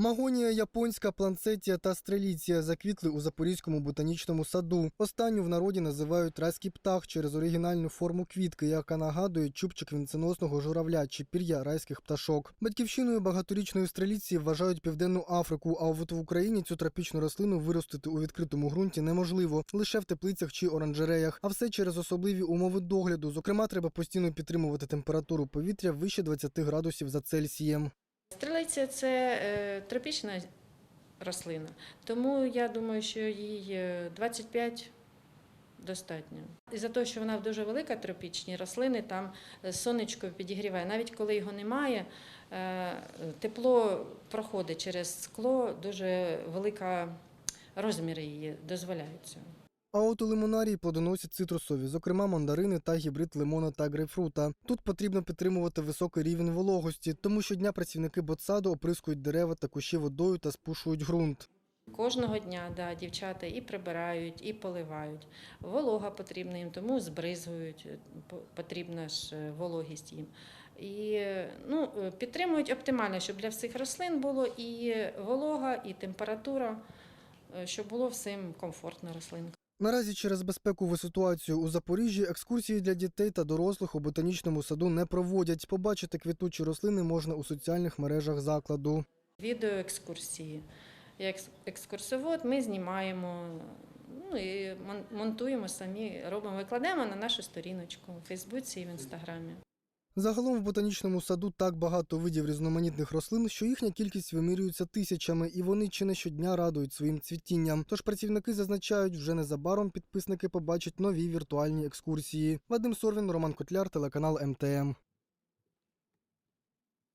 Магонія японська, планцетія та стреліція заквітли у Запорізькому ботанічному саду. Останню в народі називають райський птах через оригінальну форму квітки, яка нагадує чубчик вінценосного журавля чи пір'я райських пташок. Батьківщиною багаторічної стреліції вважають південну Африку. А от в Україні цю тропічну рослину виростити у відкритому ґрунті неможливо лише в теплицях чи оранжереях. А все через особливі умови догляду. Зокрема, треба постійно підтримувати температуру повітря вище 20 градусів за Цельсієм. Стрелиця це е, тропічна рослина, тому я думаю, що їй е, 25 достатньо. І за те, що вона дуже велика, тропічні рослини, там е, сонечко підігріває. Навіть коли його немає, е, тепло проходить через скло, дуже велика розміри її дозволяють цього. А от у лимонарії плодоносять цитрусові, зокрема мандарини та гібрид лимона та грейпфрута. Тут потрібно підтримувати високий рівень вологості, тому щодня працівники ботсаду оприскують дерева та кущі водою та спушують ґрунт. Кожного дня да, дівчата і прибирають, і поливають. Волога потрібна їм, тому збризгують, е, потрібна ж е, вологість їм. І ну, е, підтримують оптимально, щоб для всіх рослин було і волога, і температура, щоб було всім комфортно рослинкам. Наразі через безпекову ситуацію у Запоріжжі екскурсії для дітей та дорослих у ботанічному саду не проводять. Побачити квітучі рослини можна у соціальних мережах закладу. Відеоекскурсії. Як екс- екскурсовод ми знімаємо ну, і монтуємо самі, робимо, викладаємо на нашу сторіночку у Фейсбуці і в Інстаграмі. Загалом в ботанічному саду так багато видів різноманітних рослин, що їхня кількість вимірюється тисячами, і вони чи не щодня радують своїм цвітінням. Тож працівники зазначають, вже незабаром підписники побачать нові віртуальні екскурсії. Вадим Сорвін, Роман Котляр, телеканал МТМ.